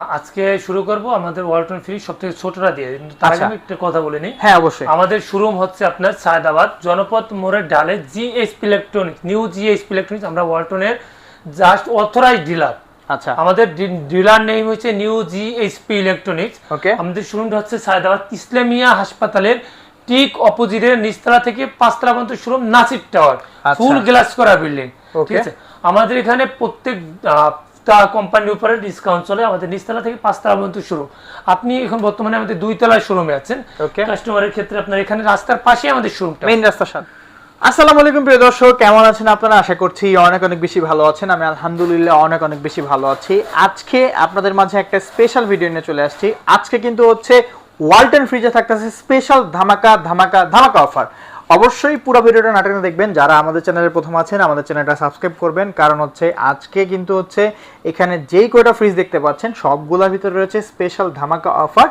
আজকে শুরু করব আমাদের ওয়ালটন ফ্রিজ সব থেকে ছোটটা দিয়ে। কিন্তু তার আগে আচ্ছা। একটা কথা বলে নিই। হ্যাঁ অবশ্যই। আমাদের শোরুম হচ্ছে আপনার সায়দাবাদ জনপথ মোড়ের ডালে GS electronics new GS electronics আমরা ওয়ালটনের জাস্ট অথরাইজ ডিলার আচ্ছা। আমাদের ডিলার নেম হচ্ছে নিউ জিএসপি ইলেকট্রনিক্স ওকে আমাদের শোরুমটা হচ্ছে সায়দাবাদ ইসলামিয়া হাসপাতালের ঠিক অপোজিটের নিচতলা থেকে পাঁচতলা পর্যন্ত showroom Nasir tower. Full glass করা বিল্ডিং ঠিক আছে? আমাদের এখানে প্রত্যেক কোম্পানির উপরে ডিসকাউন্ট চলে আমাদের নিচতলা থেকে পাঁচতলা পর্যন্ত শুরু আপনি এখন বর্তমানে আমাদের দুই তলায় শোরুমে আছেন কাস্টমারের ক্ষেত্রে আপনার এখানে রাস্তার পাশে আমাদের শোরুমটা মেইন রাস্তার সাথে। আসসালামু আলাইকুম প্রিয় দর্শক। কেমন আছেন আপনারা? আশা করছি অনেক অনেক বেশি ভালো আছেন। আমি আলহামদুলিল্লাহ অনেক অনেক বেশি ভালো আছি। আজকে আপনাদের মাঝে একটা স্পেশাল ভিডিও নিয়ে চলে আসছি। আজকে কিন্তু হচ্ছে ওয়ালটন ফ্রিজে থাকতেছে স্পেশাল ধামাকা ধামাকা ধামাকা অফার অবশ্যই পুরো ভিডিওটা নাটকে দেখবেন। যারা আমাদের চ্যানেলের প্রথম আছেন, আমাদের চ্যানেলটা সাবস্ক্রাইব করবেন। কারণ হচ্ছে, আজকে কিন্তু হচ্ছে, এখানে যেই কয়টা ফ্রিজ দেখতে পাচ্ছেন, সবগুলোর ভিতরে রয়েছে স্পেশাল ধামাকা অফার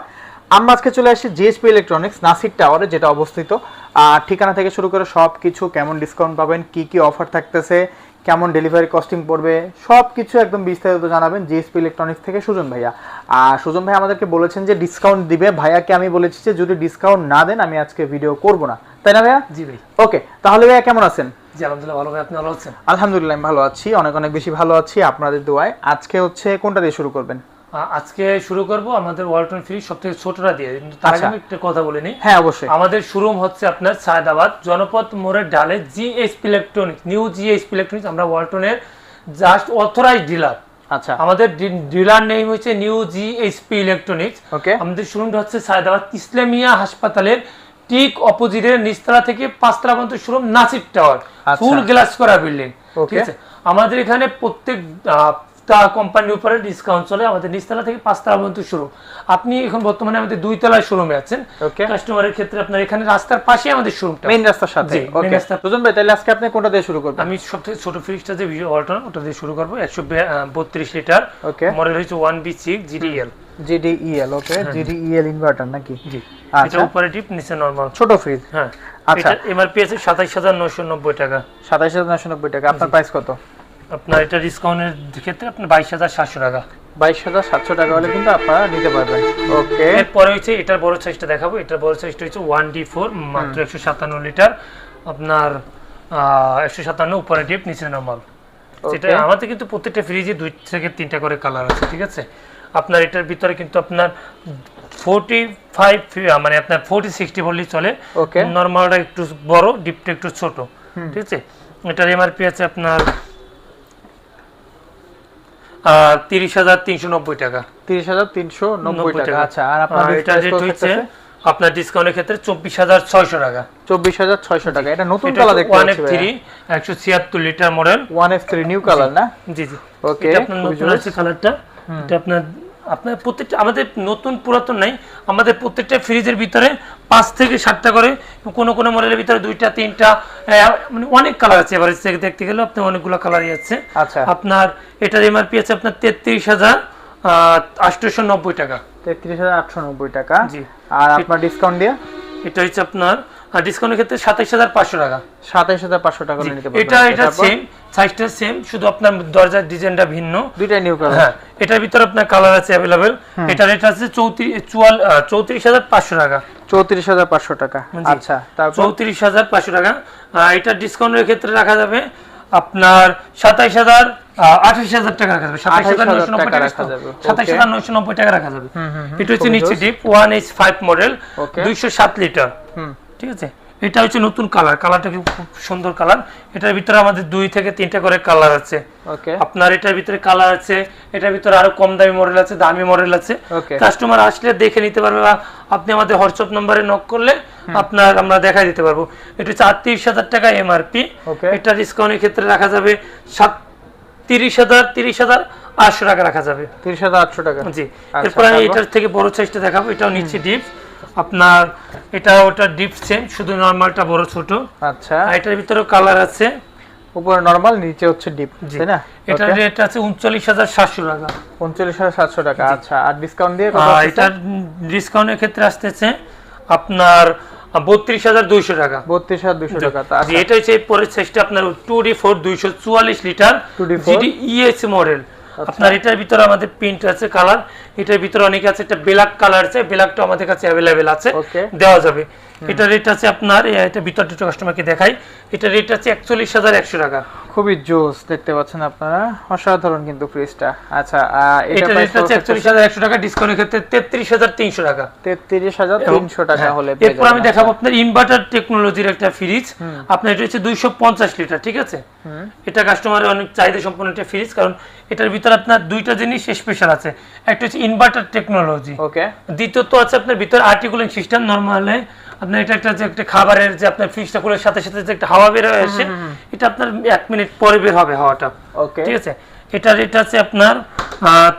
আমরা আজকে চলে আসি জিএসপি ইলেকট্রনিক্স নাসির টাওয়ারে যেটা অবস্থিত। ঠিকানা থেকে শুরু করে সব কিছু কেমন ডিসকাউন্ট পাবেন, কি কি অফার থাকতেছে, কেমন ডেলিভারি কস্টিং পড়বে সব কিছু একদম বিস্তারিত জানাবেন জিএসপি ইলেকট্রনিক্স থেকে। সুজন ভাইয়া আর সুজন ভাই আমাদেরকে বলেছেন যে ডিসকাউন্ট দিবে। ভাইয়াকে আমি বলেছি যে যদি ডিসকাউন্ট না দেন আমি আজকে ভিডিও করব না। তাই না ভাইয়া? জি ভাই। ওকে তাহলে ভাইয়া কেমন আছেন? জি আলহামদুলিল্লাহ ভালো ভাই আপনি ভালো আছেন? আলহামদুলিল্লাহ আমি ভালো আছি। অনেক অনেক বেশি ভালো আছি আপনাদের দোয়ায়। আজকে হচ্ছে কোনটা দিয়ে শুরু করবেন? আজকে শুরু করব আমাদের ওয়ালটন ফ্রিজ সব থেকে ছোটটা দিয়ে। কিন্তু তার আগে আচ্ছা। একটা কথা বলে নিই। হ্যাঁ অবশ্যই। আমাদের শোরুম হচ্ছে আপনার সায়দাবাদ জনপথ মোড়ের ডালে GS electronics new GS electronics আমরা ওয়ালটনের জাস্ট অথরাইজ ডিলার আচ্ছা। আমাদের ডিলার নেম হচ্ছে new G HP electronics. Okay. আমাদের শোরুমটা হচ্ছে সায়দাবাদ ইসলামিয়া হাসপাতালের ঠিক অপোজিটের নিচতলা থেকে পাঁচতলা পর্যন্ত শোরুম নাসির টাওয়ার। আচ্ছা। ফুল গ্লাস করা বিল্ডিং। ঠিক আছে? আমাদের এখানে প্রত্যেক কোম্পানির উপরে ডিসকাউন্ট চলে আমাদের নিচতলা থেকে পাঁচতলা পর্যন্ত শুরু আপনি এখন বর্তমানে আমাদের দুই তলায় শোরুমে আছেন। কাস্টমারের ক্ষেত্রে আপনার এখানে রাস্তার পাশে আমাদের শোরুমটা মেইন রাস্তার সাথে। ওকে রাস্তা- সুজন ভাই তাহলে আজকে আপনি কোনটা দিয়ে শুরু করবেন? আমি সবথেকে ছোট ফ্রিজটা যে ভিডিও অল্টন ওটা দিয়ে শুরু করব। একশো বত্রিশ লিটার ওকে মডেল হচ্ছে one B six GDL GDEL okay GDEL inverter নাকি? জি। আচ্ছা। টিপ নিচে নর্মাল ছোট ফ্রিজ হ্যাঁ। আচ্ছা। এমআরপি আছে সাতাইশ হাজার নশো নব্বই টাকা। সাতাইশ হাজার নশো নব্বই টাকা। আপনার প্রাইস কত? আপনার এটা ডিসকাউন্টের ক্ষেত্রে আপনার বাইশ হাজার সাতশো টাকা। বাইশ হাজার সাতশো টাকা হলে কিন্তু আপনারা নিতে পারবেন। ওকে এরপরে হচ্ছে এটার বড় সাইজটা দেখাবো। এটার বড় সাইজটা হচ্ছে ওয়ান ডি ফোর মাত্র একশো সাতান্ন লিটার। আপনার একশো সাতান্ন উপরে ডিপ নিচে নর্মাল সেটা আমাদের কিন্তু প্রত্যেকটা ফ্রিজে দুই থেকে তিনটা করে কালার আছে ঠিক আছে? আপনার এটার ভিতরে কিন্তু আপনার ফোর্টি ফাইভ মানে আপনার ফোর্টি সিক্সটি বললেই চলে। ওকে নর্মালটা একটু বড় ডিপটা একটু ছোট ঠিক আছে? এটার এমআরপি আছে আপনার তিরিশ হাজার তিনশো নব্বই টাকা। তিরিশ হাজার তিনশো নব্বই নব্বই টাকা। টাকা। আচ্ছা আর আপনার এটা রেট হচ্ছে আপনার ডিসকাউন্টের ক্ষেত্রে চব্বিশ হাজার ছয়শো টাকা। চব্বিশ হাজার ছয়শো টাকা। এটা নতুন কালার দেখতে ওয়ান এফ থ্রি একশো ছিয়াত্তর litre model one F three new colour না? জি। জি ওকে আপনার নতুন আছে কালারটা এটা আপনার আপনার প্রত্যেকটা আমাদের নতুন পুরাতন নাই আমাদের প্রত্যেকটা ফ্রিজের ভিতরে পাঁচ থেকে সাতটা করে কোনো কোনো মডেলের ভিতরে দুইটা তিনটা মানে অনেক কালার আছে এবার থেকে দেখতে গেলে আপনার অনেকগুলো কালারই আছে। আচ্ছা। আপনার এটার এমআরপি আছে আপনার তেত্রিশ হাজার আটশোশো নব্বই টাকা। তেত্রিশ হাজার আটশো নব্বই টাকা। জি। আর আপনার ডিসকাউন্ট দিয়ে? এটা হচ্ছে আপনার ডিসকাউন্টের ক্ষেত্রে সাতাইশ হাজার পাঁচশো টাকা। সাতাইশ হাজার পাঁচশো টাকা নিতে পারবেন এটা এটা সেম সাইজটা সেম শুধু আপনার দরজার ডিজাইনটা ভিন্ন। দুইটাই নিউ কালার হ্যাঁ এটার ভিতরে আপনার কালার আছে অ্যাভেলেবেল এটা রেট আছে চৌত্রিশ চুয়াল চৌত্রিশ হাজার পাঁচশো টাকা। চৌত্রিশ হাজার পাঁচশো টাকা। আচ্ছা তারপর? চৌত্রিশ হাজার পাঁচশো টাকা। আহ, এটা ডিসকাউন্টের ক্ষেত্রে রাখা যাবে আপনার সাতাইশ হাজার আঠাশ হাজার টাকা রাখা যাবে। সাতাইশ হাজার নয়শো নব্বই টাকা রাখা যাবে। সাতাইশ হাজার নয়শো নব্বই টাকা রাখা যাবে। এটা হচ্ছে নিচে deep one H five model দুইশো সাত লিটার ঠিক আছে? এটা হচ্ছে নতুন কালার কালারটা খুব খুব সুন্দর কালার? এটার ভিতরে আমাদের দুই থেকে তিনটা করে কালার আছে। ওকে। আপনার এটার ভিতরে কালার আছে এটার ভিতরে আরও কম দামি মডেল আছে দামি মডেল আছে। কাস্টমার আসলে দেখে নিতে পারবে বা আপনি আমাদের হোয়াটসঅ্যাপ নম্বরে নক করলে আপনার আমরা দেখাই দিতে পারব। এটা হচ্ছে আটত্রিশ হাজার টাকা এমআরপি এটা ডিসকাউন্টের ক্ষেত্রে রাখা যাবে সাত তিরিশ হাজার তিরিশ হাজার আটশো টাকা রাখা যাবে। তিরিশ হাজার আটশো টাকা। জি। আচ্ছা, এরপর আমি এটার থেকে বড় সাইজটা দেখাবো এটাও নিচ্ছে ডিপ আপনার এটা ওটা ডিপ সেম শুধু নর্মালটা বড় ছোট। আচ্ছা। আর এটার ভিতরেও কালার আছে। উপরে নরমাল নিচে হচ্ছে ডিপ। তাই না? এটার রেট আছে উনচল্লিশ হাজার সাতশো টাকা। উনচল্লিশ হাজার সাতশো টাকা আচ্ছা। আর ডিসকাউন্ট দিয়ে কত আসতেছে? ডিসকাউন্টের ক্ষেত্রে আসতেছে আপনার বত্রিশ হাজার দুইশো টাকা। বত্রিশ হাজার দুইশো টাকা আচ্ছা। এটা হচ্ছে পরের সাইজটা আপনার টু ডি ফোর দুইশো চুয়াল্লিশ litre 2D4 GD ES model আপনার এটার ভিতরে আমাদের প্রিন্ট আছে কালার এটার ভিতরে অনেক আছে একটা ব্ল্যাক কালার আছে ব্ল্যাকটা আমাদের কাছে অ্যাভেলেবেল আছে. দেওয়া যাবে এটা রেট আছে আপনার এটা ভিতরটা একটু কাস্টমারকে দেখাই। এটা রেট আছে একচল্লিশ হাজার একশো টাকা। খুবই জোস দেখতে পাচ্ছেন আপনারা। অসাধারণ কিন্তু ফ্রিজটা আচ্ছা এটা রেট আছে একচল্লিশ হাজার একশো টাকা ডিসকাউন্টের ক্ষেত্রে তেত্রিশ হাজার তিনশো টাকা। তেত্রিশ হাজার তিনশো টাকা হ্যাঁ, হলে পেয়ে এরপর আমি দেখাবো আপনার ইনভার্টার টেকনোলজির একটা ফ্রিজ আপনার এটা হচ্ছে দুইশো পঞ্চাশ লিটার ঠিক আছে? এটা কাস্টমারের অনেক চাহিদা সম্পন্ন একটা ফ্রিজ কারণ এটার ভিতরে আপনার দুইটা জিনিস স্পেশাল আছে। একটা হচ্ছে ইনভার্টার টেকনোলজি ওকে দ্বিতীয়ত আছে আপনার ভিতরে আর্টিকুলিং সিস্টেম নর্মালে আপনার এটা একটা যে একটা খাবারের যে আপনার ফ্রিজটা খুলে সাথে সাথে যে একটা হাওয়া বের হয়ে আসে এটা আপনার এক মিনিট পরে বের হবে হাওয়াটা। ওকে ঠিক আছে? এটা রেট আছে আপনার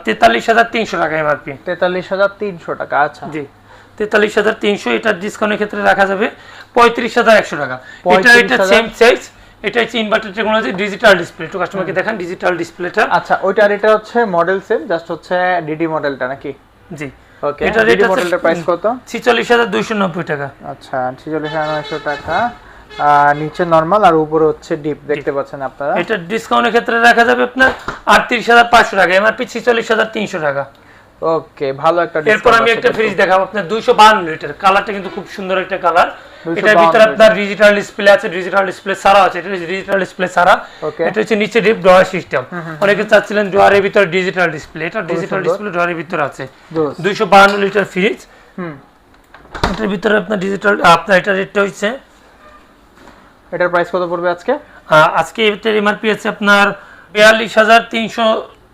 তেতাল্লিশ হাজার তিনশো টাকা এমআরপি তেতাল্লিশ হাজার তিনশো টাকা আচ্ছা। জি। তেতাল্লিশ হাজার তিনশো এটা ডিসকাউন্টের ক্ষেত্রে রাখা যাবে পঁয়ত্রিশ হাজার একশো টাকা। এটা এটা সেম সাইজ এটা হচ্ছে ইনভার্টার টেকনোলজি ডিজিটাল ডিসপ্লে একটু কাস্টমারকে দেখান ডিজিটাল ডিসপ্লেটা আচ্ছা ওইটার এটা হচ্ছে মডেল সেম জাস্ট হচ্ছে ডিডি মডেলটা নাকি? জি। ওকে এটা রেট মডেলটার প্রাইস কত? ছিচল্লিশ হাজার দুইশো নব্বই টাকা। আচ্ছা ছিচল্লিশ হাজার নয়শো টাকা। আর নিচে নর্মাল আর উপরে হচ্ছে ডিপ দেখতে পাচ্ছেন আপনারা? এটা ডিসকাউন্টের ক্ষেত্রে রাখা যাবে আপনার আটত্রিশ হাজার পাঁচশো টাকা এমআরপি ছিচল্লিশ হাজার তিনশো টাকা। ওকে ভালো একটা এরপর আমি একটা ফ্রিজ দেখাবো আপনার দুইশো বান্ন লিটার। কালারটা কিন্তু খুব সুন্দর একটা কালার 252 এটার ভিতরে আপনার ডিজিটাল ডিসপ্লে আছে ডিজিটাল ডিসপ্লে সারা আছে এটা ডিজিটাল ডিসপ্লে সারা এটা হচ্ছে নিচে ডিপ ড্রয়ার সিস্টেম অনেকে চাচ্ছিলেন ড্রয়ারের ভিতরে ডিজিটাল ডিসপ্লে এটা ডিজিটাল ডিসপ্লে ড্রয়ারের ভিতরে আছে। Dos। দুইশো বাহান্ন লিটার ফ্রিজ হুম। এটার ভিতরে আপনার ডিজিটাল আপনার এটা রেটটা হচ্ছে? এটার প্রাইস কত পড়বে আজকে? আজকে এটার এমআরপি আছে আপনার বিয়াল্লিশ হাজার তিনশো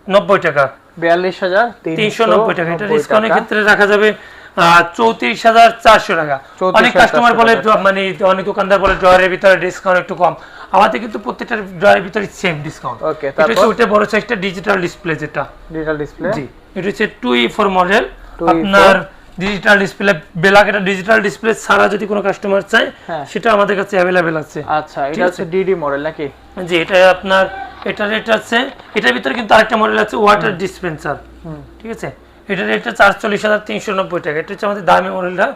নব্বই টাকা। বিয়াল্লিশ হাজার তিনশো নব্বই টাকা। এটা ডিসকাউন্টের ক্ষেত্রে রাখা যাবে চৌত্রিশ হাজার চারশো টাকা। অনেক কাস্টমার বলে মানে অনেক দোকানদার বলে ড্রয়ারের ভিতরে ডিসকাউন্ট একটু কম। আমাদের কিন্তু প্রত্যেকটা ড্রয়ারের ভিতরে সেম ডিসকাউন্ট Okay, তারপর? ওইটা বড় সাইজটা ডিজিটাল ডিসপ্লে যেটা। ডিজিটাল ডিসপ্লে জি এটা হচ্ছে টু ই ফোর মডেল আপনার ডিজিটাল ডিসপ্লে বেলাক এটা ডিজিটাল ডিসপ্লে ছাড়া যদি কোনো কাস্টমার চায় হ্যাঁ। সেটা আমাদের কাছে অ্যাভেলেবেল আছে। আচ্ছা এটা হচ্ছে ডিডি মডেল নাকি? জি এটা আপনার এটা রেট আছে এটার ভিতরে কিন্তু আরেকটা মডেল আছে ওয়াটার ডিসপেন্সার ঠিক আছে? এটার রেটটা চারচল্লিশ হাজার তিনশো নব্বই টাকা। এটা হচ্ছে আমাদের দামি মডেলটা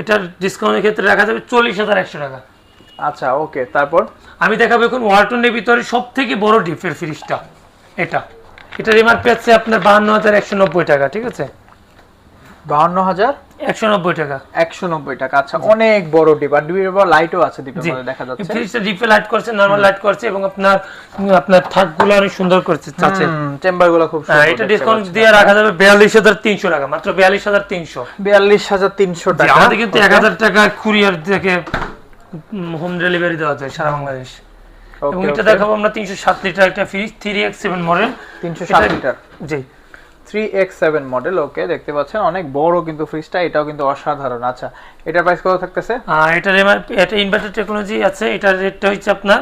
এটার ডিসকাউন্টের ক্ষেত্রে রাখা যাবে চল্লিশ হাজার একশো টাকা। আচ্ছা ওকে তারপর? আমি দেখাবো এখন ওয়ালটনের ভিতরে সব থেকে বড় ডিপের ফ্রিজটা এটা। এটার এমআরপি আছে আপনার বাহান্ন হাজার একশো নব্বই টাকা ঠিক আছে? বাহান্ন হাজার একশো নব্বই টাকা। একশো নব্বই টাকা। আচ্ছা অনেক বড় ডিপ আর ডিপের লাইটও আছে ডিপের দেখা যাচ্ছে। ফ্রিজটা ডিপে লাইট করছে নর্মাল লাইট করছে এবং আপনার আপনার থাকগুলো অনেক সুন্দর করছে চাচ্ছে চেম্বারগুলো খুব হ্যাঁ এটা ডিসকাউন্ট দিয়ে রাখা যাবে বিয়াল্লিশ হাজার তিনশো টাকা মাত্র বিয়াল্লিশ হাজার তিনশো। বিয়াল্লিশ হাজার তিনশো টাকা। আমাদের কিন্তু এক হাজার টাকা কুরিয়ার থেকে হোম ডেলিভারি দেওয়া যায় সারা বাংলাদেশ। এবং এটা দেখাবো আমরা তিনশো সাত লিটার একটা fridge three X seven model তিনশো সাত লিটার। জি। Three X seven model okay দেখতে পাচ্ছেন অনেক বড় কিন্তু ফ্রিজটা এটাও কিন্তু অসাধারণ। আচ্ছা এটার প্রাইস কত থাকতেছে? এটার এটা ইনভার্টার টেকনোলজি আছে এটার রেটটা হচ্ছে আপনার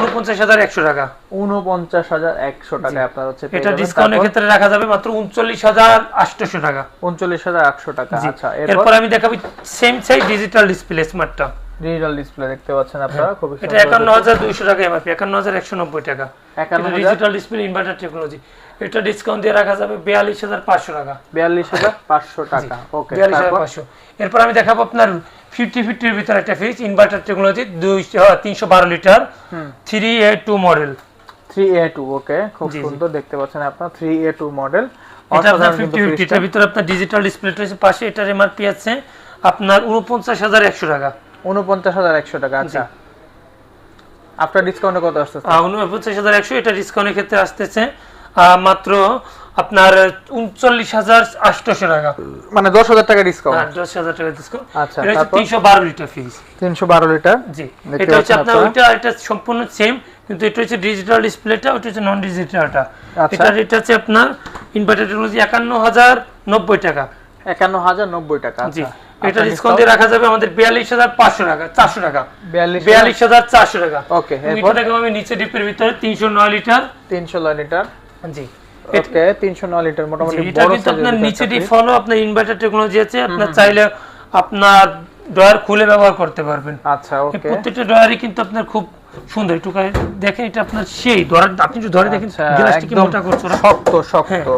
উনপঞ্চাশ হাজার একশো টাকা। উনপঞ্চাশ হাজার একশো টাকায় আপনার হচ্ছে এটা ডিসকাউন্টের ক্ষেত্রে রাখা যাবে মাত্র উনচল্লিশ হাজার আটশোশো টাকা। উনচল্লিশ হাজার একশো টাকা আচ্ছা এরপর? এরপর আমি দেখাবো সেম সাইজ ডিজিটাল ডিসপ্লে স্মার্টটা ডিজিটাল ডিসপ্লে দেখতে পাচ্ছেন আপনারা খুবই এটা একান্ন হাজার দুইশো টাকা এমআরপি একান্ন হাজার একশো নব্বই টাকা। একান্ন হাজার? ডিজিটাল ডিসপ্লে ইনভার্টার টেকনোলজি এটা ডিসকাউন্ট দিয়ে রাখা যাবে বিয়াল্লিশ হাজার পাঁচশো টাকা। বিয়াল্লিশ হাজার পাঁচশো টাকা। ওকে বিয়াল্লিশ হাজার তারপর? পাঁচশো এরপর আমি দেখাবো আপনার ফিফটি ফিফটির ভিতরে একটা ফ্রিজ ইনভার্টার টেকনোলজি দুইশো তিনশো বারো litre three A two model three A two okay খুব। সুন্দর দেখতে পাচ্ছেন আপনার থ্রি এ টু মডেল এটা আপনার ফিফটি ফিফটি এটার ভিতরে আপনার ডিজিটাল ডিসপ্লেটা আছে পাশে এটার এমআরপি আছে আপনার উনপঞ্চাশ হাজার একশো টাকা। উনপঞ্চাশ হাজার একশো টাকা আচ্ছা। আপনার ডিসকাউন্টে কত আসতেছে? উনপঞ্চাশ হাজার একশো এটা ডিসকাউন্টের ক্ষেত্রে আসতেছে মাত্র আপনার উনচল্লিশ হাজার আটশোশো টাকা। মানে দশ হাজার টাকা ডিসকাউন্ট হ্যাঁ, দশ হাজার টাকা ডিসকাউন্ট আচ্ছা, এটা হচ্ছে তিনশো বারো লিটার ফ্রিজ তিনশো বারো লিটার? জি। এটা হচ্ছে আপনার ওইটা এটা সম্পূর্ণ সেম কিন্তু এটা হচ্ছে ডিজিটাল ডিসপ্লেটা ওটা হচ্ছে নন ডিজিটালটা আচ্ছা। এটা রেট আছে আপনার ইনভার্টার টেকনোলজি একান্ন হাজার নব্বই টাকা। একান্ন হাজার নব্বই টাকা জি। আচ্ছা। এটা ডিসকাউন্ট দিয়ে রাখা যাবে আমাদের বিয়াল্লিশ হাজার পাঁচশো টাকা চারশো টাকা। বিয়াল্লিশ বিয়াল্লিশ হাজার চারশো টাকা। ওকে এরপর? এটা দেখাবো আমি নিচে ডিপের ভিতরে তিনশো নয় লিটার। তিনশো নয় লিটার। জি। ওকে তিনশো নয় লিটার মোটামুটি এটা বড় কিন্তু আপনার নিচে ডি ডিপ হলো আপনার ইনভার্টার টেকনোলজি আছে আপনার চাইলে আপনার ডয়ার খুলে ব্যবহার করতে পারবেন। আচ্ছা ওকে প্রত্যেকটা ডয়ারই কিন্তু আপনার খুব সুন্দর একটু দেখেন এটা আপনার সেই ধরে আপনি যদি ধরে দেখেন আচ্ছা, গ্লাসটি কি একদম মোটা করছে শক্ত শক্ত।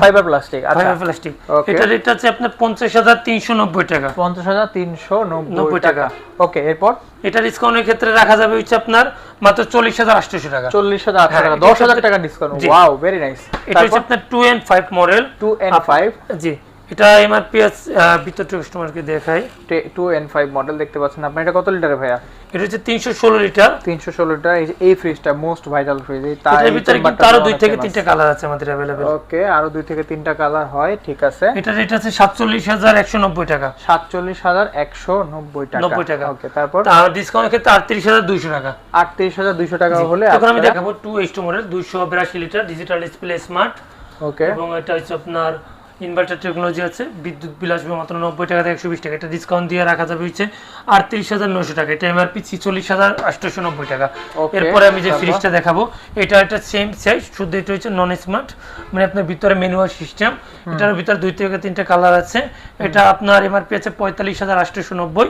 ফাইবার প্লাস্টিক আচ্ছা। ফাইবার প্লাস্টিক এটা রেট আছে আপনার পঞ্চাশ হাজার তিনশো নব্বই টাকা। পঞ্চাশ হাজার তিনশো নব্বই নব্বই টাকা। ওকে এরপর? এটা ডিসকাউন্টের ক্ষেত্রে রাখা যাবে হচ্ছে আপনার মাত্র চল্লিশ হাজার আটশোশো টাকা। চল্লিশ হাজার আটশো হ্যাঁ, টাকা এটা দশ হাজার হচ্ছে- টাকা ডিসকাউন্ট ওয়াও ভেরি নাইস এটা হচ্ছে আপনার two and five model two and five জি। এটা এমআরপি ভিতরটা কাস্টমারকে দেখাই। টু এন ফাইভ মডেল দেখতে পাচ্ছেন আপনি। এটা কত লিটারে ভাইয়া? এটা হচ্ছে তিনশো ষোলো লিটার তিনশো ষোলো লিটার এই ফ্রিজটা মোস্ট ভাইটাল ফ্রিজ এই তার ভিতরে কিন্তু আরও দুই থেকে তিনটা কালার আছে আমাদের অ্যাভেলেবেল ওকে আরও দুই থেকে তিনটা কালার হয় ঠিক আছে। এটা রেট আছে সাতচল্লিশ হাজার একশো নব্বই টাকা। সাতচল্লিশ হাজার একশো নব্বই টাকা। 90 টাকা। ওকে তারপর? আর ডিসকাউন্টের ক্ষেত্রে আটত্রিশ হাজার দুইশো টাকা। আটত্রিশ হাজার দুইশো টাকা হলে এখন আমি দেখাবো টু এইচ টু মডেল দুইশো বিরাশি litre digital display smart okay এবং এটা হচ্ছে আপনার ইনভার্টার টেকনোলজি আছে বিদ্যুৎ বিল আসবে মাত্র নব্বই টাকা থেকে একশো বিশ টাকা। এটা ডিসকাউন্ট দিয়ে রাখা যাবে হচ্ছে আটত্রিশ হাজার নশো টাকা। এটা এমআরপি ছিচল্লিশ হাজার আটশোশো নব্বই টাকা এরপরে আমি যে ফ্রিজটা দেখাবো এটা একটা সেম সাইজ শুধু এটা হচ্ছে নন স্মার্ট মানে আপনার ভিতরে ম্যানুয়াল সিস্টেম এটার ভিতরে দুই থেকে তিনটা কালার আছে। এটা আপনার এমআরপি আছে পঁয়তাল্লিশ হাজার আটশোশো নব্বই.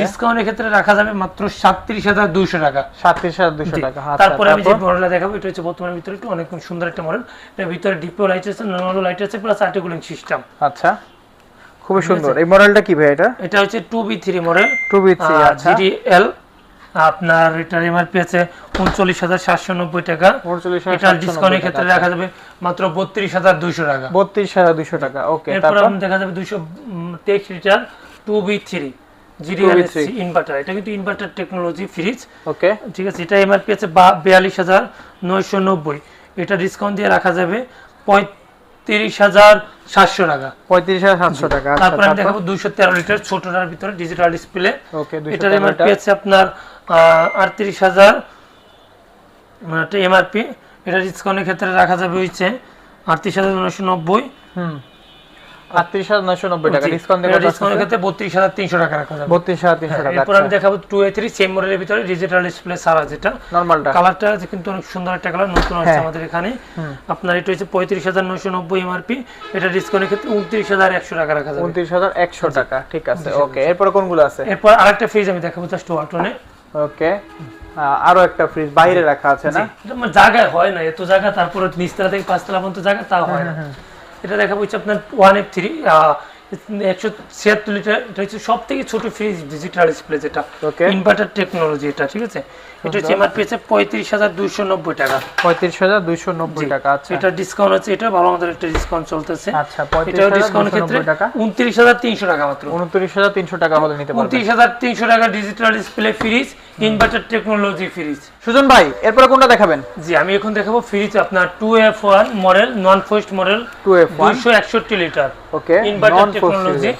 ডিসকাউন্টের ক্ষেত্রে রাখা যাবে মাত্র সাতত্রিশ হাজার দুইশো টাকা। সাতত্রিশ হাজার দুইশো টাকা আচ্ছা, তারপরে? আমি যে মডেলটা দেখাবো এটা হচ্ছে বর্তমানে ভিতরে একটু অনেক সুন্দর একটা মডেল এর ভিতরে ডিপো লাইট আছে নর্মাল লাইট আছে প্লাস আর্টিকুলিং সিস্টেম আচ্ছা। খুবই সুন্দর। এই মডেলটা কি ভাই এটা? এটা হচ্ছে two B three model two B three আচ্ছা। জিডিএল আপনার এটার এমআরপি আছে উনচল্লিশ হাজার সাতশো নব্বই টাকা। এটার ডিসকাউন্টের ক্ষেত্রে রাখা যাবে মাত্র বত্রিশ হাজার দুইশো টাকা। বত্রিশ হাজার দুইশো টাকা ওকে এরপর দেখা যাবে দুইশো তেইশ litre two B three 2B3 inverter এটা কিন্তু ইনভার্টার টেকনোলজি ফ্রিজ ওকে। ঠিক আছে এটা এমআরপি আছে বিয়াল্লিশ হাজার নয়শো নব্বই। এটা ডিসকাউন্ট দিয়ে রাখা যাবে পঁয়ত্রিশ হাজার সাতশো টাকা। পঁয়ত্রিশ হাজার সাতশো টাকা। আচ্ছা তারপরে আমি দেখাবো দুইশো তেরো লিটার ছোটটার ভিতরে ডিজিটাল ডিসপ্লে ওকে এটার এমআরপি আছে আপনার আটত্রিশ হাজার এটা এমআরপি এটা ডিসকাউন্টের ক্ষেত্রে রাখা যাবে হচ্ছে আটত্রিশ হাজার উনিশশো নব্বই। হুম। আটত্রিশ হাজার নয়শো নব্বই টাকা। ডিসকাউন্ট ডিসকাউন্টের ক্ষেত্রে বত্রিশ হাজার তিনশো টাকা রাখা যাবে। বত্রিশ হাজার তিনশো টাকা এরপর আমি দেখাবো টু এ থ্রি সেম মডেলের ভিতরে ডিজিটাল ডিসপ্লে সারা যেটা। নর্মালটা কালারটা আছে কিন্তু অনেক সুন্দর একটা কালার নতুন আছে। আমাদের এখানে। আপনার এটা হচ্ছে পঁয়ত্রিশ হাজার নয়শো নব্বই এমআরপি এটা ডিসকাউন্টের ক্ষেত্রে উনত্রিশ হাজার একশো টাকা রাখা যাবে। উনত্রিশ হাজার একশো টাকা ঠিক আছে ওকে এরপরে কোনগুলো আছে? এরপর আরেকটা ফ্রিজ আমি দেখাবো জাস্ট ওকে আরও একটা ফ্রিজ বাইরে রাখা আছে না? জায়গায় হয় না এত জায়গা তারপরে নিচতলা থেকে পাঁচতলা পর্যন্ত জায়গা তা হয় না। এটা দেখাবো হচ্ছে আপনার ওয়ান এফ থ্রি একশো ছিয়াত্তর লিটার এটা হচ্ছে সব থেকে ছোট ফ্রিজ ডিজিটাল ডিসপ্লে যেটা ইনভার্টার টেকনোলজি এটা ঠিক আছে? এটা হচ্ছে এমআরপি আছে পঁয়ত্রিশ হাজার দুইশো নব্বই টাকা। পঁয়ত্রিশ হাজার দুইশো নব্বই টাকা আচ্ছা। এটা ডিসকাউন্ট আছে এটা ভালো আমাদের একটা ডিসকাউন্ট চলতেছে। আচ্ছা হাজার ডিসকাউন্ট ক্ষেত্রে উনত্রিশ হাজার তিনশো টাকা মাত্র। উনত্রিশ হাজার তিনশো টাকা হলে নিতে উনত্রিশ হাজার তিনশো টাকা digital display fridge inverter technology fridge Sujon ভাই এরপরে কোনটা দেখাবেন? জি আমি এখন দেখাবো ফ্রিজ আপনার two F one model non frost model two F দুইশো একষট্টি লিটার। ওকে ইনভার্টার টেকনোলজি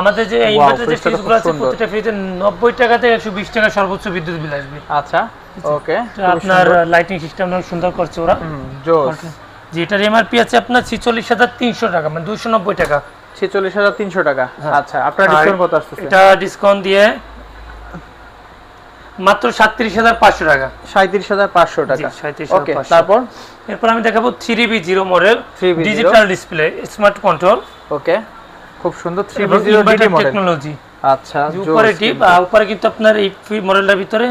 আমাদের যে ইনভার্টার যে ফ্রিজগুলো আছে প্রত্যেকটা ফ্রিজে নব্বই টাকা থেকে একশো বিশ টাকা সর্বোচ্চ বিদ্যুৎ বিল আসবে। আচ্ছা ওকে আপনার লাইটিং সুন্দর করছে ওরা। জোস। যে এটার এমআরপি আছে আপনার ছিচল্লিশ হাজার তিনশো টাকা মানে দুশো নব্বই টাকা। ছেচল্লিশ হাজার তিনশো টাকা। আচ্ছা আপনার ডিসকাউন্ট কত আসতেছে? এটা ডিসকাউন্ট দিয়ে মাত্র সাতত্রিশ হাজার পাঁচশো টাকা। সাঁত্রিশ হাজার পাঁচশো টাকা। 37,500 ওকে তারপর? এরপর আমি দেখাবো three B zero model digital display smart control okay খুব সুন্দর থ্রি এবং zero DD inverter model technology আচ্ছা উপরে আর উপরে কিন্তু আপনার এই মডেলটার ভিতরে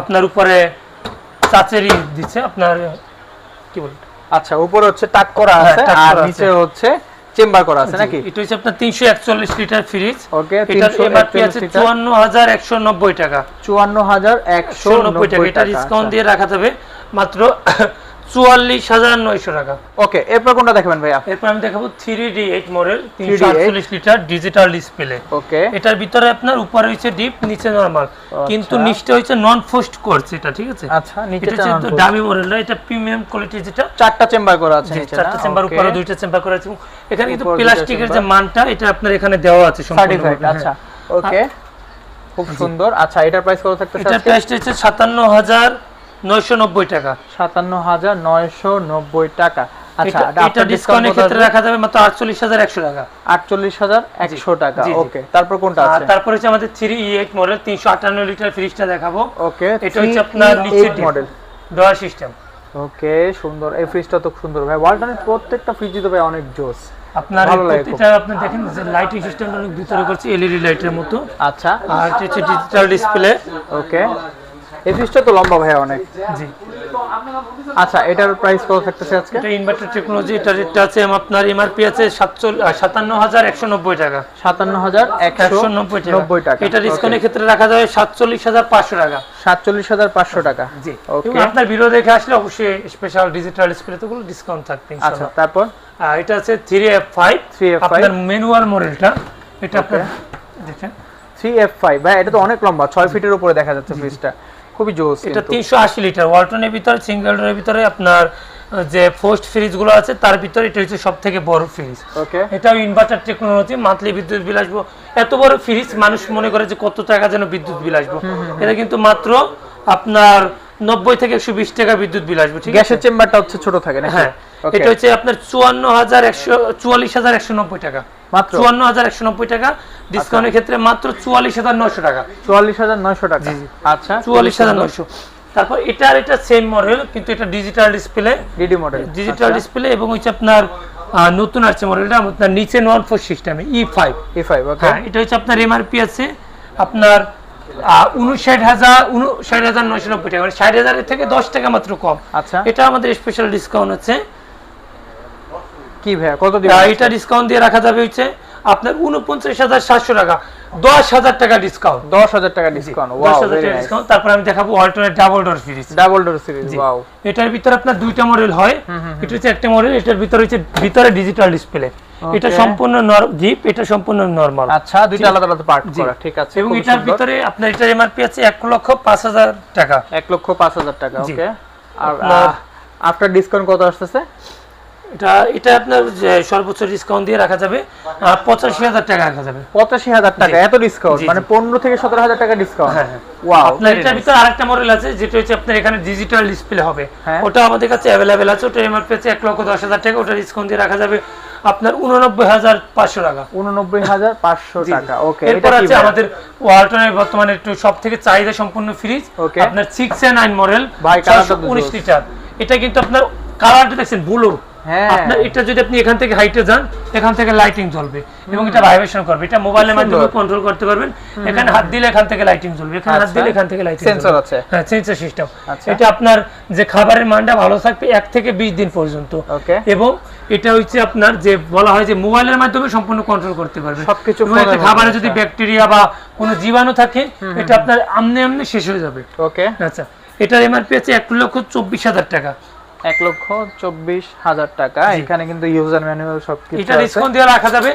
আপনার উপরে চাচেরি দিচ্ছে আপনার কি বলব আচ্ছা উপরে হচ্ছে টাক করা হ্যাঁ, আছে আর নিচে হচ্ছে চেম্বার করা আছে নাকি? এটা হচ্ছে আপনার তিনশো একচল্লিশ লিটার ফ্রিজ ওকে তিনশো এমআরপি আছে চুয়ান্ন হাজার একশো নব্বই টাকা। চুয়ান্ন হাজার একশো একশো নব্বই টাকা। এটা ডিসকাউন্ট দিয়ে রাখা যাবে। মাত্র চুয়াল্লিশ হাজার নয়শো টাকা। ওকে এরপর কোনটা দেখাবেন ভাইয়া? এরপর আমি দেখাবো থ্রি ডি এইট মডেল তিনশো আটচল্লিশ লিটার ডিজিটাল ডিসপ্লে। ওকে। এটার ভিতরে আপনার উপরে হচ্ছে ডিপ নিচে নরমাল। কিন্তু নিচটা হচ্ছে নন ফোস্ট করছে এটা ঠিক আছে? আচ্ছা নিচে দামি মডেলটা এটা প্রিমিয়াম কোয়ালিটি যেটা। চারটা চেম্বার করা আছে চারটা চেম্বার উপরে দুইটা চেম্বার করা আছে। এখানে কিন্তু প্লাস্টিকের যে মানটা এটা আপনার এখানে দেওয়া আছে সার্টিফাইড আচ্ছা। ওকে খুব সুন্দর। আচ্ছা এটার প্রাইস কত থাকতেছে এটার প্রাইসটা হচ্ছে সাতান্ন হাজার নয়শো নব্বই টাকা। সাতান্ন হাজার নয়শো নব্বই টাকা। আচ্ছা এটা- ডিসকাউন্টের ক্ষেত্রে রাখা যাবে মাত্র আটচল্লিশ হাজার একশো টাকা। আটচল্লিশ হাজার একশো টাকা জি, জি। ওকে। তারপর কোনটা আছে? তারপরে হচ্ছে আমাদের থ্রি ই এইট মডেল তিনশো আটান্ন লিটার ফ্রিজটা দেখাবো। ওকে এটা হচ্ছে আপনার নিচের মডেল ডয়ার সিস্টেম। ওকে সুন্দর। এই ফ্রিজটা তো সুন্দর। ভাই ওয়ালটনের প্রত্যেকটা ফ্রিজই তো ভাই অনেক জোস। আপনার এটা আপনি দেখেন যে লাইটিং সিস্টেমটা অনেক ভিতরে করছে এলইডি লাইটের মতো। আচ্ছা। আর হচ্ছে ডিজিটাল ডিসপ্লে ওকে। এই ফ্রিজটা তো লম্বা ভাই অনেক। জি। আচ্ছা এটার প্রাইস কত থাকতেছে আজকে? এটা ইনভার্টার টেকনোলজি এটা রেটটা আছে আপনার এমআরপি আছে সাতান্ন হাজার একশো নব্বই টাকা। সাতান্ন হাজার একশো একশো নব্বই টাকা। এটা ডিসকাউন্টের ক্ষেত্রে রাখা যাবে সাতচল্লিশ হাজার পাঁচশো টাকা। সাতচল্লিশ হাজার পাঁচশো টাকা। জি। ওকে আপনার ভিডিও দেখে আসলে অবশ্যই স্পেশাল ডিজিটাল ডিসপ্লে তো ডিসকাউন্ট থাকবে আচ্ছা তারপর? এটা আছে থ্রি এফ ফাইভ 3F5 আপনার ম্যানুয়াল মডেলটা এটা আপনার দেখেন। থ্রি এফ ফাইভ ভাই এটা তো অনেক লম্বা ছয় ফিটের উপরে দেখা যাচ্ছে ফ্রিজটা খুবই জোস এটা তিনশো আশি লিটার। ওয়ালটনের ভিতরে সিঙ্গেল ডোরের ভিতরে আপনার যে পোস্ট ফ্রিজগুলো আছে তার ভিতরে এটা হচ্ছে সব থেকে বড় ফ্রিজ। ওকে। এটাও ইনভার্টার টেকনোলজি মান্থলি বিদ্যুৎ বিল আসব। এত বড় ফ্রিজ মানুষ মনে করে যে কত টাকা যেন বিদ্যুৎ বিল আসব। এটা কিন্তু মাত্র আপনার নব্বই থেকে একশো বিশ টাকা বিদ্যুৎ বিল আসবে ঠিক গ্যাসের চেম্বারটা হচ্ছে ছোট থাকে নাকি? হ্যাঁ। এটা হচ্ছে আপনার চুয়ান্ন হাজার একশো চুয়াল্লিশ হাজার একশো নব্বই টাকা। মাত্র? চুয়ান্ন হাজার একশো নব্বই টাকা। ডিসকাউন্টের ক্ষেত্রে মাত্র চুয়াল্লিশ হাজার নশো টাকা। চুয়াল্লিশ হাজার নয়শো টাকা। আচ্ছা চুয়াল্লিশ হাজার নশো তারপর এটা এটা সেম মডেল কিন্তু এটা digital display DD model digital display এবং হচ্ছে আপনার নতুন আসছে মডেলটা আপনার নিচে নন ফোর সিস্টেমে E five E five okay হ্যাঁ এটা হচ্ছে আপনার এমআরপি আছে। আপনার উনষাট হাজার উনষাট হাজার নয়শো নব্বই টাকা। মানে ষাট হাজারের থেকে দশ টাকা মাত্র কম। আচ্ছা। এটা আমাদের স্পেশাল ডিসকাউন্ট হচ্ছে কি ভাইয়া? কত দিবেন এটা ডিসকাউন্ট দিয়ে রাখা যাবে হচ্ছে আপনার উনপঞ্চাশ হাজার সাতশো টাকা। দশ হাজার টাকা ডিসকাউন্ট দশ হাজার টাকা ডিসকাউন্ট ওয়াও হাজার টাকা ডিসকাউন্ট তারপর আমি দেখাবো alternate double door fridge double door series wow এটার ভিতরে আপনার দুইটা মডেল হয়। এটা হচ্ছে একটা মডেল এটার ভিতরে হচ্ছে ভিতরে ডিজিটাল ডিসপ্লে এটা. সম্পূর্ণ জিপ এটা সম্পূর্ণ নরমাল আচ্ছা দুইটা আলাদা আলাদা পার্ট করা ঠিক আছে এবং এটার ভিতরে আপনার এটার এমআরপি আছে এক লক্ষ পাঁচ হাজার টাকা। এক লক্ষ পাঁচ হাজার টাকা ওকে আর আফটার ডিসকাউন্ট কত আসতেছে? এটা এটা আপনার সর্বোচ্চ ডিসকাউন্ট দিয়ে রাখা যাবে পঁচাশি হাজার টাকা রাখা যাবে পঁচাশি হাজার টাকা এত ডিসকাউন্ট। মানে পনেরো থেকে সতেরো হাজার টাকা ডিসকাউন্ট হ্যাঁ, হ্যাঁ। আপনার এটার ভিতরে আরেকটা মডেল আছে যেটা হচ্ছে আপনার এখানে ডিজিটাল ডিসপ্লে হবে হ্যাঁ। ওটা আমাদের কাছে অ্যাভেলেবেল আছে ওটা এমআরপি আছে এক লক্ষ দশ হাজার টাকা ওটা ডিসকাউন্ট দিয়ে রাখা যাবে আপনার উননব্বই হাজার পাঁচশো টাকা উননব্বই হাজার পাঁচশো। টাকা ওকে এরপর আছে আমাদের ওয়ালটনের বর্তমানে একটু সব থেকে চাহিদা সম্পন্ন ফ্রিজ. আপনার সিক্স এ নাইন মডেল উনিশ লিটার এটা কিন্তু আপনার কালারটা দেখছেন ব্লু। আপনার এটা যদি আপনি এখান থেকে হাইটে যান এখান থেকে লাইটিং জ্বলবে এবং এটা ভাইব্রেশন করবে। এটা মোবাইলের মাধ্যমে কন্ট্রোল করতে পারবেন। এখানে হাত দিলে এখান থেকে লাইটিং জ্বলবে। এখানে হাত আচ্ছা। দিলে এখান থেকে লাইটিং Sensor আছে। হ্যাঁ সেন্সর সিস্টেম আচ্ছা। এটা আপনার যে খাবারের মানটা ভালো থাকবে এক থেকে বিশ দিন পর্যন্ত। এবং এটা হচ্ছে আপনার যে বলা হয় যে মোবাইলের মাধ্যমে সম্পূর্ণ কন্ট্রোল করতে পারবে। সবকিছু খাবারে যদি। ব্যাকটেরিয়া বা কোনো জীবাণু থাকে এটা আপনার আমনে আমনে শেষ হয়ে যাবে। ওকে। আচ্ছা। এটার এমআরপি আছে এক লক্ষ চব্বিশ হাজার টাকা। এক লক্ষ চব্বিশ হাজার টাকা। এখানে কিন্তু ইউজার ম্যানুয়াল সব এটা ডিসকাউন্ট দিয়ে রাখা যাবে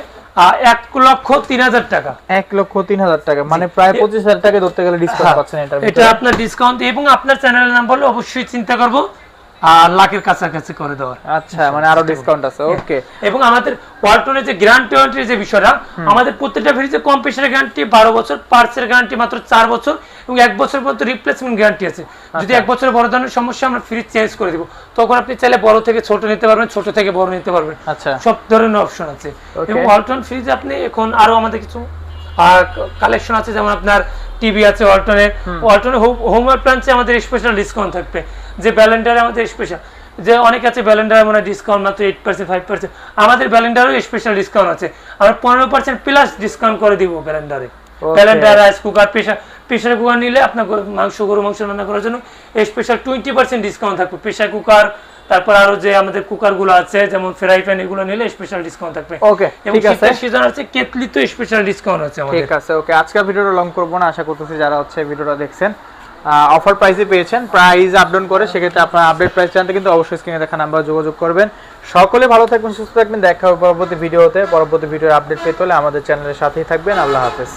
এক লক্ষ তিন হাজার টাকা। এক লক্ষ তিন হাজার টাকা। মানে প্রায় পঁচিশ হাজার টাকা ধরতে গেলে ডিসকাউন্ট পাচ্ছেন এটার এটা আপনার ডিসকাউন্ট এবং আপনার চ্যানেলের নাম বললে অবশ্যই চিন্তা করব আর লাখের কাছাকাছি করে দেওয়ার। আচ্ছা মানে আরও ডিসকাউন্ট আছে ওকে এবং আমাদের ওয়ালটনের যে গ্যারান্টি ওয়ারেন্টির যে বিষয়টা আমাদের প্রত্যেকটা ফ্রিজে গ্যারান্টি বারো বছর পার্টসের গ্যারান্টি মাত্র বছর এবং বছর পর্যন্ত রিপ্লেসমেন্ট গ্যারান্টি আছে। যদি এক বছরের বড় ধরনের সমস্যা আমরা ফ্রিজ চেঞ্জ করে দিব। তখন আপনি চাইলে বড় থেকে ছোট নিতে পারবেন ছোট থেকে বড় নিতে পারবেন। আচ্ছা। সব ধরনের অপশন আছে. এবং ওয়ালটন ফ্রিজ আপনি এখন আরও আমাদের কিছু কালেকশন আছে যেমন আপনার টিভি আছে ওয়ালটনের। ওয়ালটনের হোম অ্যাপ্লায়েন্সে আমাদের স্পেশাল ডিসকাউন্ট থাকবে। যে ব্যালেন্ডারে আমাদের স্পেশাল যে অনেক আছে ব্যালেন্ডারে মনে হয় ডিসকাউন্ট মাত্র এইট পার্সেন্ট ফাইভ পার্সেন্ট আমাদের ব্যালেন্ডারও স্পেশাল ডিসকাউন্ট আছে। আমরা পনেরো পার্সেন্ট প্লাস ডিসকাউন্ট করে দিব ব্যালেন্ডারে। Blender rice cooker pressure pressure cooker নিলে আপনার মাংস গরু মাংস রান্না করার জন্য স্পেশাল টোয়েন্টি পার্সেন্ট ডিসকাউন্ট থাকবে। প্রেশার কুকার তারপর আরও যে আমাদের কুকারগুলো আছে যেমন ফ্রাই প্যান এগুলো নিলে স্পেশাল ডিসকাউন্ট থাকবে। ওকে ঠিক আছে। সিজন আছে কেতলি তো স্পেশাল ডিসকাউন্ট আছে আমাদের। ঠিক আছে ওকে আজকের ভিডিওটা লং করব না আশা করতেছি যারা হচ্ছে ভিডিওটা দেখছেন। অফার প্রাইসে পেয়েছেন প্রাইস আপডাউন করে সেক্ষেত্রে আপনার আপডেট প্রাইস জানতে কিন্তু অবশ্যই স্ক্রিনে দেখা নাম্বার যোগাযোগ করবেন। সকলে ভালো থাকবেন সুস্থ থাকবেন দেখা হবে পরবর্তী ভিডিওতে। পরবর্তী ভিডিওর আপডেট পেতে হলে আমাদের চ্যানেলের সাথেই থাকবেন। আল্লাহ হাফেজ।